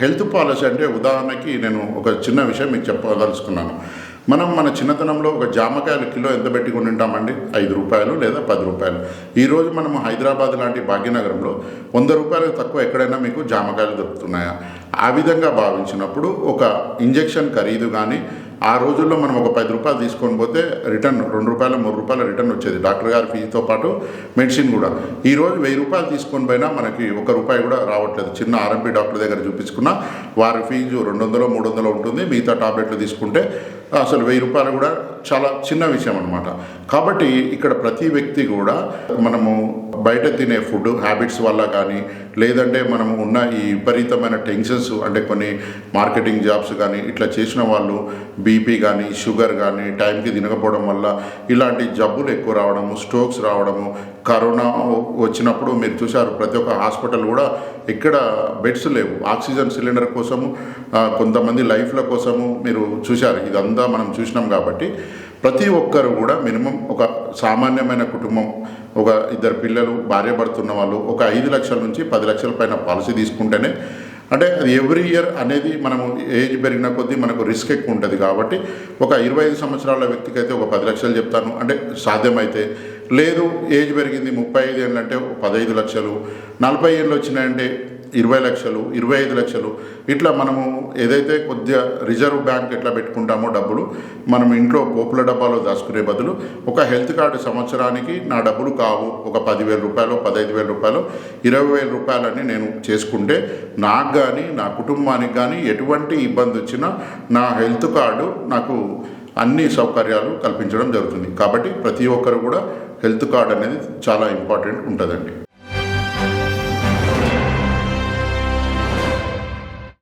Health policy అంటే ఉదాహరణకి నేను ఒక చిన్న విషయం మీకు చెప్పదలుచుకున్నాను. మనం మన చిన్నతనంలో ఒక జామకాయలు కిలో ఎంత పెట్టుకుని ఉంటామండి ఐదు రూపాయలు లేదా పది రూపాయలు. ఈరోజు మనం హైదరాబాద్ లాంటి భాగ్యనగరంలో వంద రూపాయలకు తక్కువ ఎక్కడైనా మీకు జామకాయలు దొరుకుతున్నాయా? ఆ విధంగా భావించినప్పుడు ఒక ఇంజెక్షన్ ఖరీదు కానీ ఆ రోజుల్లో మనం ఒక పది రూపాయలు తీసుకొని పోతే రిటర్న్ రెండు రూపాయలు మూడు రూపాయల రిటర్న్ వచ్చేది. డాక్టర్ గారి ఫీజుతో పాటు మెడిసిన్ కూడా. ఈ రోజు వెయ్యి రూపాయలు తీసుకొని పోయినా మనకి ఒక రూపాయి కూడా రావట్లేదు. చిన్న ఆర్ఎంపీ డాక్టర్ దగ్గర చూపించుకున్నా వారి ఫీజు రెండు వందలు మూడు వందలు ఉంటుంది. మిగతా టాబ్లెట్లు తీసుకుంటే అసలు వెయ్యి రూపాయలు కూడా చాలా చిన్న విషయం అనమాట కాబట్టి ఇక్కడ ప్రతి వ్యక్తి కూడా మనము బయట తినే ఫుడ్ హ్యాబిట్స్ వల్ల కానీ లేదంటే మనము ఉన్న ఈ విపరీతమైన టెన్షన్స్ అంటే కొన్ని మార్కెటింగ్ జాబ్స్ కానీ ఇట్లా చేసిన వాళ్ళు బీపీ కానీ షుగర్ కానీ టైంకి తినకపోవడం వల్ల ఇలాంటి జబ్బులు ఎక్కువ రావడము స్ట్రోక్స్ రావడము కరోనా వచ్చినప్పుడు మీరు చూశారు ప్రతి ఒక్క హాస్పిటల్ కూడా ఇక్కడ బెడ్స్ లేవు. ఆక్సిజన్ సిలిండర్ కోసము కొంతమంది లైఫ్ల కోసము మీరు చూశారు. ఇదంతా మనం చూసినాం కాబట్టి ప్రతి ఒక్కరు కూడా మినిమం ఒక సామాన్యమైన కుటుంబం ఒక ఇద్దరు పిల్లలు భార్య పడుతున్న వాళ్ళు ఒక ఐదు లక్షల నుంచి పది లక్షల పైన పాలసీ తీసుకుంటేనే అంటే అది ఎవ్రీ ఇయర్ అనేది మనము ఏజ్ పెరిగిన కొద్దీ మనకు రిస్క్ ఎక్కువ ఉంటుంది కాబట్టి ఒక ఇరవై ఐదు సంవత్సరాల వ్యక్తికి అయితే ఒక పది లక్షలు చెప్తాను. అంటే సాధ్యమైతే లేదు ఏజ్ పెరిగింది ముప్పై ఐదు ఏళ్ళు అంటే పదహైదు లక్షలు నలభై ఏళ్ళు వచ్చినాయంటే ఇరవై లక్షలు ఇరవై ఐదు లక్షలు. ఇట్లా మనము ఏదైతే కొద్దిగా రిజర్వ్ బ్యాంక్ ఎట్లా పెట్టుకుంటామో డబ్బులు మనం ఇంట్లో పోపుల డబ్బాలో దాచుకునే బదులు ఒక హెల్త్ కార్డు సంవత్సరానికి నా డబ్బులు కావు. ఒక పదివేల రూపాయలు పదహైదు వేల రూపాయలు ఇరవై వేల రూపాయలని నేను చేసుకుంటే నాకు కానీ నా కుటుంబానికి కానీ ఎటువంటి ఇబ్బంది వచ్చినా నా హెల్త్ కార్డు నాకు అన్ని సౌకర్యాలు కల్పించడం జరుగుతుంది. కాబట్టి ప్రతి ఒక్కరు కూడా హెల్త్ కార్డ్ అనేది చాలా ఇంపార్టెంట్ ఉంటుందండి.